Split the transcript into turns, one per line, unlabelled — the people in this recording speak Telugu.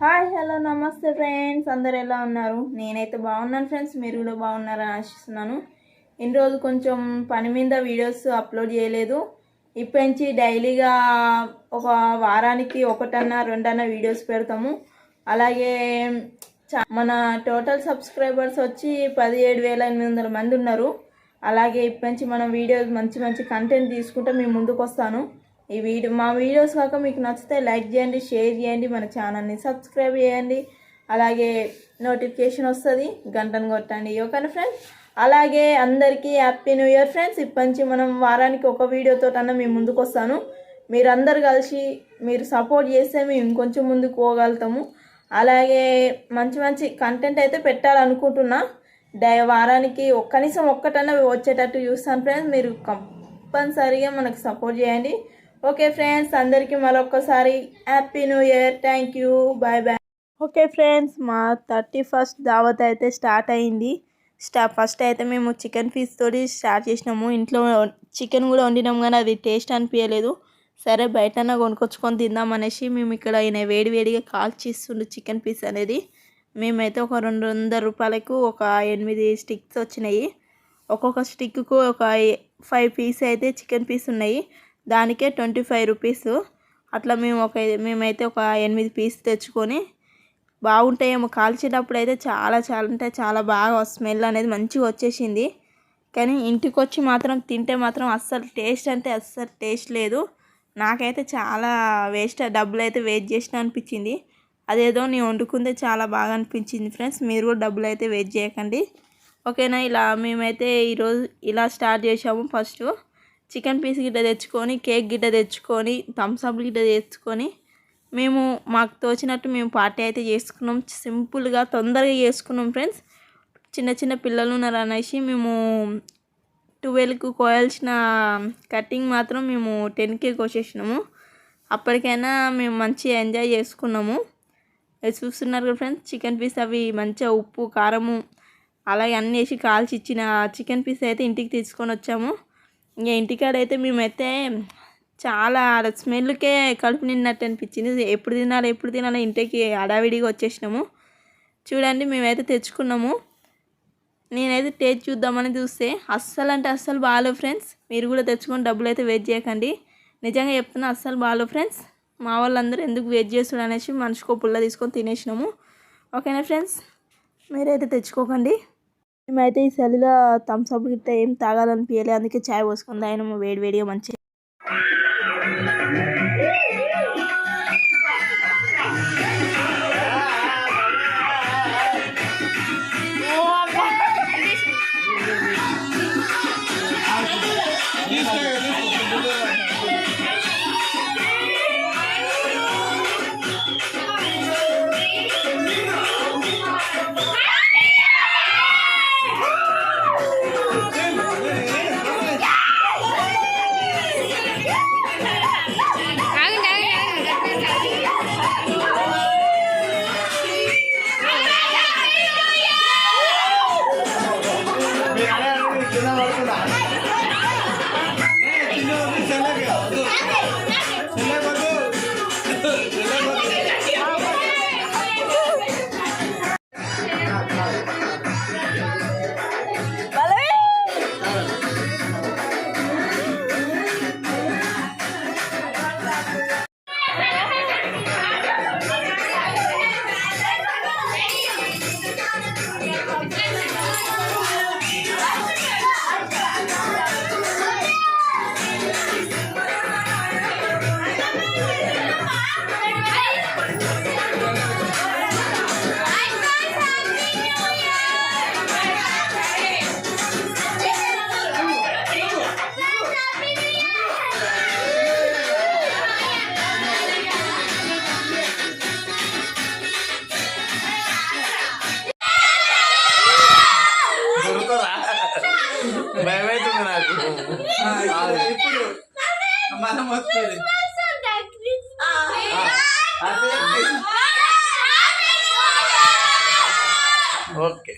హాయ్ హలో నమస్తే ఫ్రెండ్స్. అందరు ఎలా ఉన్నారు? నేనైతే బాగున్నాను ఫ్రెండ్స్. మీరు కూడా బాగున్నారని ఆశిస్తున్నాను. ఇన్ని రోజు కొంచెం పని మీద వీడియోస్ అప్లోడ్ చేయలేదు. ఇప్పటి నుంచి డైలీగా ఒక వారానికి ఒకటన్నా రెండన్నా వీడియోస్ పెడతాము. అలాగే మన టోటల్ సబ్స్క్రైబర్స్ వచ్చి పదిహేడు వేల ఎనిమిది వందల మంది ఉన్నారు. అలాగే ఇప్పటి నుంచి మనం వీడియోస్ మంచి మంచి కంటెంట్ తీసుకుంటే మేము ముందుకు వస్తాను. ఈ వీడియో మా వీడియోస్ కాక మీకు నచ్చితే లైక్ చేయండి షేర్ చేయండి మన ఛానల్ని సబ్స్క్రైబ్ చేయండి. అలాగే నోటిఫికేషన్ వస్తుంది గంటను కొట్టండి. ఓకేనా ఫ్రెండ్స్ అలాగే అందరికీ హ్యాపీ న్యూ ఇయర్ ఫ్రెండ్స్ ఇప్పటి నుంచి మనం వారానికి ఒక వీడియోతో అన్న మేము ముందుకు వస్తాను. మీరందరు కలిసి మీరు సపోర్ట్ చేస్తే మేము ఇంకొంచెం ముందుకు పోగలుగుతాము. అలాగే మంచి మంచి కంటెంట్ అయితే పెట్టాలనుకుంటున్నా. డై వారానికి ఒక్క కనీసం ఒక్కటన్నా వచ్చేటట్టు చూస్తాను ఫ్రెండ్స్ మీరు కంపల్సరిగా మనకు సపోర్ట్ చేయండి. ఓకే ఫ్రెండ్స్ అందరికీ మరొకసారి happy new year. Thank you. Bye bye. Okay friends మా థర్టీ ఫస్ట్ దావత్ అయితే స్టార్ట్ అయింది. స్టా ఫస్ట్ అయితే మేము చికెన్ పీస్ తోటి స్టార్ట్ చేసినాము. ఇంట్లో చికెన్ కూడా వండినాం కానీ అది టేస్ట్ అనిపించలేదు సరే బయటన కొనుక్కొచ్చుకొని తిందాం అనేసి మేము ఇక్కడ ఆయన వేడి వేడిగా కాల్చిస్తుండు చికెన్ పీస్ అనేది. మేమైతే ఒక రెండు వందల రూపాయలకు ఒక ఎనిమిది స్టిక్స్ వచ్చినాయి. ఒక్కొక్క స్టిక్కు ఒక ఫైవ్ పీస్ అయితే చికెన్ పీస్ ఉన్నాయి. దానికే ట్వంటీ ఫైవ్ రూపీస్. అట్లా మేము ఒక మేమైతే ఒక ఎనిమిది పీస్ తెచ్చుకొని బాగుంటాయేమో. కాల్చేటప్పుడు అయితే చాలా చాలా అంటే చాలా బాగా స్మెల్ అనేది మంచిగా వచ్చేసింది. కానీ ఇంటికి వచ్చి మాత్రం తింటే మాత్రం అస్సలు టేస్ట్ అంటే అస్సలు టేస్ట్ లేదు. నాకైతే చాలా వేస్ట్ డబ్బులు అయితే వేస్ట్ చేసిన అనిపించింది. అదేదో నేను వండుకుందే చాలా బాగా అనిపించింది ఫ్రెండ్స్. మీరు కూడా డబ్బులు అయితే వేస్ట్ చేయకండి. ఓకేనా? ఇలా మేమైతే ఈరోజు ఇలా స్టార్ట్ చేసాము ఫస్ట్. చికెన్ పీస్ గిట్ట తెచ్చుకొని కేక్ గిట్ట తెచ్చుకొని థమ్స్అప్ గిట్ట తెచ్చుకొని మేము మాకు తోచినట్టు మేము పార్టీ అయితే చేసుకున్నాం. సింపుల్గా తొందరగా చేసుకున్నాం ఫ్రెండ్స్. చిన్న చిన్న పిల్లలు ఉన్నారు అనేసి మేము ట్వెల్వ్కి కోయాల్సిన కటింగ్ మాత్రం మేము టెన్కే కోసేసినాము. అప్పటికైనా మేము మంచిగా ఎంజాయ్ చేసుకున్నాము. చూస్తున్నారు కదా ఫ్రెండ్స్ చికెన్ పీస్ అవి మంచిగా ఉప్పు కారము అలాగే అన్నీ వేసి కాల్చి ఇచ్చిన చికెన్ పీస్ అయితే ఇంటికి తీసుకొని వచ్చాము. ఇంకా ఇంటికాడైతే మేమైతే చాలా స్మెల్కే కడుపు నిన్నట్టు అనిపించింది. ఎప్పుడు తినాలి ఎప్పుడు తినాలి ఇంటికి హడావిడిగా వచ్చేసినాము. చూడండి మేమైతే తెచ్చుకున్నాము. నేనైతే టేస్ట్ చూద్దామని చూస్తే అస్సలు అంటే అస్సలు బాగాలేవు ఫ్రెండ్స్. మీరు కూడా తెచ్చుకొని డబ్బులు అయితే వెయిట్ చేయకండి. నిజంగా చెప్తున్నా అస్సలు బాగాలేవు ఫ్రెండ్స్. మా వాళ్ళందరూ ఎందుకు వెయిట్ చేస్తున్నారు అనేసి మనిషికో పుల్ల తీసుకొని తినేసినాము. ఓకేనా ఫ్రెండ్స్? మీరైతే తెచ్చుకోకండి. మేమైతే ఈ చలిలో థమ్స్ అప్ గిట్ట ఏం తాగాలనిపించలే అందుకే చాయ్ పోసుకొని తాగినాము. వేడి వేడిగా మంచిగా
దొరుకుతారా భయమవుతుంది నాకు
ఇప్పుడు మనం వస్తుంది
ఓకే